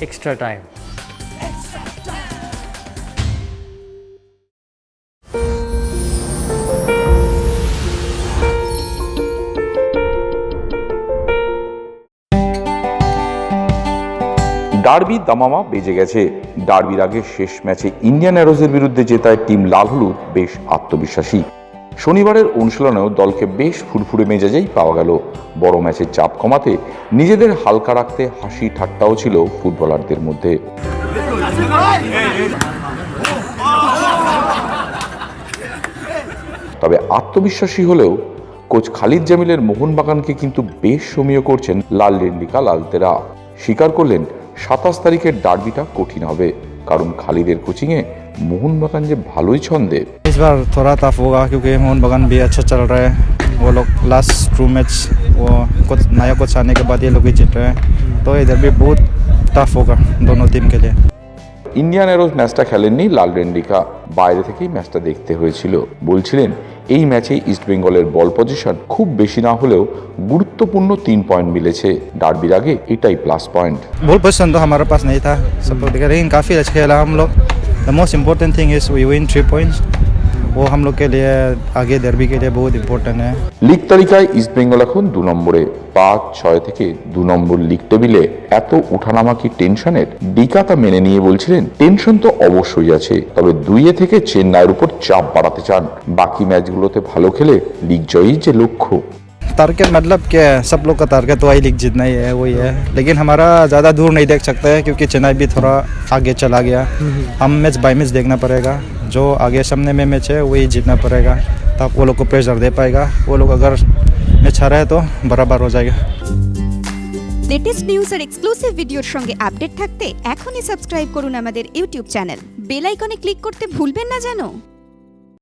extra time. Derby দামামা বেজে গেছে ডার্বির আগে শেষ ম্যাচে ইন্ডিয়ান অ্যারোজের বিরুদ্ধে জেতায় টিম লাল হলুদ, বেশ আত্মবিশ্বাসী শনিবারের অনুশীলনেও দলকে বেশ ফুরফুরে মেজাজেই পাওয়া গেল। বড় ম্যাচের চাপ কমাতে নিজেদের হালকা রাখতে হাসি ঠাট্টাও ছিল ফুটবলারদের মধ্যে। তবে আত্মবিশ্বাসী হলেও কোচ খালিদ জামিলের মোহনবাগানকে কিন্তু বেশ সমীয় করছেন লাল লেন্ডিকা লালতেরা স্বীকার করলেন সাতাশ তারিখের ডার্বিটা কঠিন হবে। কারণ খালিদের কোচিংয়ে মোহনবাগান যে ভালোই ছন্দে इस बार थोड़ा टफ होगा क्योंकि मोहन बगान भी अच्छा चल रहा है वो लोग लास्ट टू मैच वो कुछ नया कोच आने के बाद ये लोग भी जीत रहे हैं तो इधर भी बहुत टफ होगा दोनों टीम के लिए ইন্ডিয়ান অ্যারোজ ম্যাচটা খেলেননি লাল রেন্ডিকা বাইরে থেকেই ম্যাচটা দেখতে হয়েছিল বলছিলেন এই ম্যাচে ইস্টবেঙ্গলের বল পজিশন খুব বেশি না হলেও গুরুত্বপূর্ণ তিন পয়েন্ট মিলেছে ডার্বির আগে এটাই প্লাস পয়েন্ট बॉल पोजिशन तो हमारे पास नहीं था सब लोग देखा लेकिन काफ़ी अच्छा खेला हम लोग the most important thing is we win three points वो हम लोग के लिए आगे दर्बी के लिए बहुत इम्पोर्टेंट है লিগ তালিকায় ইস্টবেঙ্গল এখন দু নম্বরে পাঁচ ছয় থেকে দু নম্বর লিগ টেবিলে এত উঠানামা কি টেনশনের ডিকা তা মেনে নিয়ে বলছিলেন টেনশন তো অবশ্যই আছে তবে দুইয়ে থেকে চেন্নাইয়ের উপর চাপ বাড়াতে চান বাকি ম্যাচগুলোতে ভালো খেলে লিগ জয়ই যে লক্ষ্য टारगेट मतलब क्या है सब लोग का टारगेट तो वही लीग जीतना ही है वही है लेकिन हमारा ज़्यादा दूर नहीं देख सकते हैं क्योंकि चेन्नई भी थोड़ा आगे चला गया हम मैच बाई मैच देखना पड़ेगा जो आगे सामने में मैच है वही जीतना पड़ेगा तब वो लोग को प्रेशर दे पाएगा वो लोग अगर मैच हारा है तो बराबर हो जाएगा লেটেস্ট নিউজ আর এক্সক্লুসিভ ভিডিওর সঙ্গে আপডেট থাকতে এখনই সাবস্ক্রাইব করুন আমাদের ইউটিউব চ্যানেল বেল আইকনে ক্লিক করতে ভুলবেন না জানো